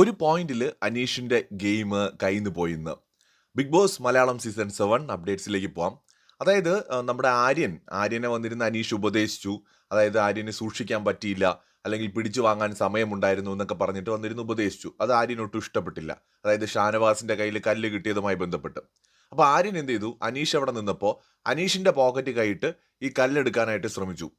ഒരു പോയിന്റിൽ അനീഷിന്റെ ഗെയിം കയ്യിൽ പോയി ഇന്ന് Bigg Boss Malayalam season seven അപ്ഡേറ്റ്സിലേക്ക് പോവാം. അതായത് നമ്മുടെ ആര്യൻ ആര്യനെ വന്നിരുന്ന അനീഷ് ഉപദേശിച്ചു. അതായത് ആര്യനെ സൂക്ഷിക്കാൻ പറ്റിയില്ല അല്ലെങ്കിൽ പിടിച്ചു വാങ്ങാൻ സമയമുണ്ടായിരുന്നു എന്നൊക്കെ പറഞ്ഞിട്ട് വന്നിരുന്നു ഉപദേശിച്ചു. അത് ആര്യൻ ഒട്ടും ഇഷ്ടപ്പെട്ടില്ല. അതായത് ഷാനവാസിന്റെ കയ്യിൽ കല്ല് കിട്ടിയതുമായി ബന്ധപ്പെട്ട്. അപ്പോൾ ആര്യൻ എന്ത് ചെയ്തു? അനീഷ് അവിടെ നിന്നപ്പോൾ അനീഷിന്റെ പോക്കറ്റ് കൈയിട്ട് ഈ കല്ലെടുക്കാനായിട്ട് ശ്രമിച്ചു.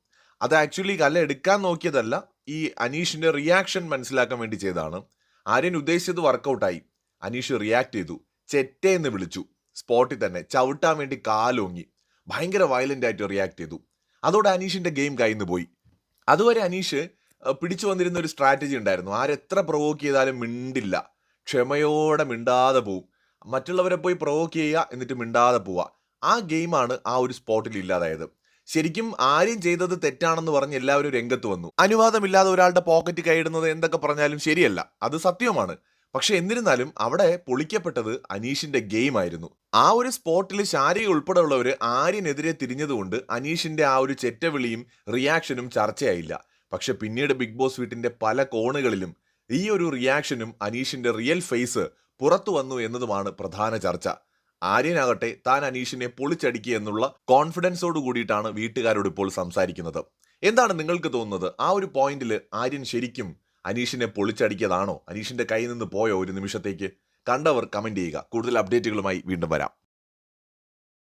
അത് ആക്ച്വലി കല്ല് എടുക്കാൻ നോക്കിയതല്ല ഈ അനീഷിന്റെ റിയാക്ഷൻ മനസ്സിലാക്കാൻ വേണ്ടി ചെയ്തതാണ്. ആര്യൻ ഉദ്ദേശിച്ചത് വർക്കൗട്ടായി അനീഷ് റിയാക്ട് ചെയ്തു. ചെറ്റേ എന്ന് വിളിച്ചു സ്പോട്ടിൽ തന്നെ ചവിട്ടാൻ വേണ്ടി കാലോങ്ങി. ഭയങ്കര വയലന്റ് ആയിട്ട് റിയാക്ട് ചെയ്തു. അതോടെ അനീഷിന്റെ ഗെയിം കയ്യിൽ പോയി. അതുവരെ അനീഷ് പിടിച്ചു വന്നിരുന്ന ഒരു സ്ട്രാറ്റജി ഉണ്ടായിരുന്നു. ആരെത്ര പ്രൊവോക്ക് ചെയ്താലും മിണ്ടില്ല. ക്ഷമയോടെ മിണ്ടാതെ പോവും. മറ്റുള്ളവരെ പോയി പ്രൊവോക്ക് ചെയ്യുക എന്നിട്ട് മിണ്ടാതെ പോവുക. ആ ഗെയിമാണ് ആ ഒരു സ്പോട്ടിൽ ഇല്ലാതായത്. ശരിക്കും ആര്യം ചെയ്തത് തെറ്റാണെന്ന് പറഞ്ഞ് എല്ലാവരും രംഗത്ത് വന്നു. അനുവാദമില്ലാതെ ഒരാളുടെ പോക്കറ്റ് കൈയിടുന്നത് എന്തൊക്കെ പറഞ്ഞാലും ശരിയല്ല. അത് സത്യമാണ് പക്ഷെ എന്നിരുന്നാലും അവിടെ പൊളിക്കപ്പെട്ടത് അനീഷിന്റെ ഗെയിം ആയിരുന്നു. ആ ഒരു സ്പോട്ടിൽ ശാരി ഉൾപ്പെടെയുള്ളവർ ആര്യനെതിരെ തിരിഞ്ഞതുകൊണ്ട് അനീഷിന്റെ ആ ഒരു ചെറ്റവിളിയും റിയാക്ഷനും ചർച്ചയായില്ല. പക്ഷെ പിന്നീട് ബിഗ് ബോസ് വീട്ടിന്റെ പല കോണുകളിലും ഈ ഒരു റിയാക്ഷനും അനീഷിന്റെ റിയൽ ഫേസ് പുറത്തു വന്നു എന്നതുമാണ് പ്രധാന ചർച്ച. ആര്യനാകട്ടെ താൻ അനീഷിനെ പൊളിച്ചടിക്കുക എന്നുള്ള കോൺഫിഡൻസോട് കൂടിയിട്ടാണ് വീട്ടുകാരോട് ഇപ്പോൾ സംസാരിക്കുന്നത്. എന്താണ് നിങ്ങൾക്ക് തോന്നുന്നത്? ആ ഒരു പോയിന്റിൽ ആര്യൻ ശരിക്കും അനീഷിനെ പൊളിച്ചടിക്കിയതാണോ? അനീഷിന്റെ കയ്യിൽ നിന്ന് പോയോ ഒരു നിമിഷത്തേക്ക്? കണ്ടവർ കമന്റ് ചെയ്യുക. കൂടുതൽ അപ്ഡേറ്റുകളുമായി വീണ്ടും വരാം.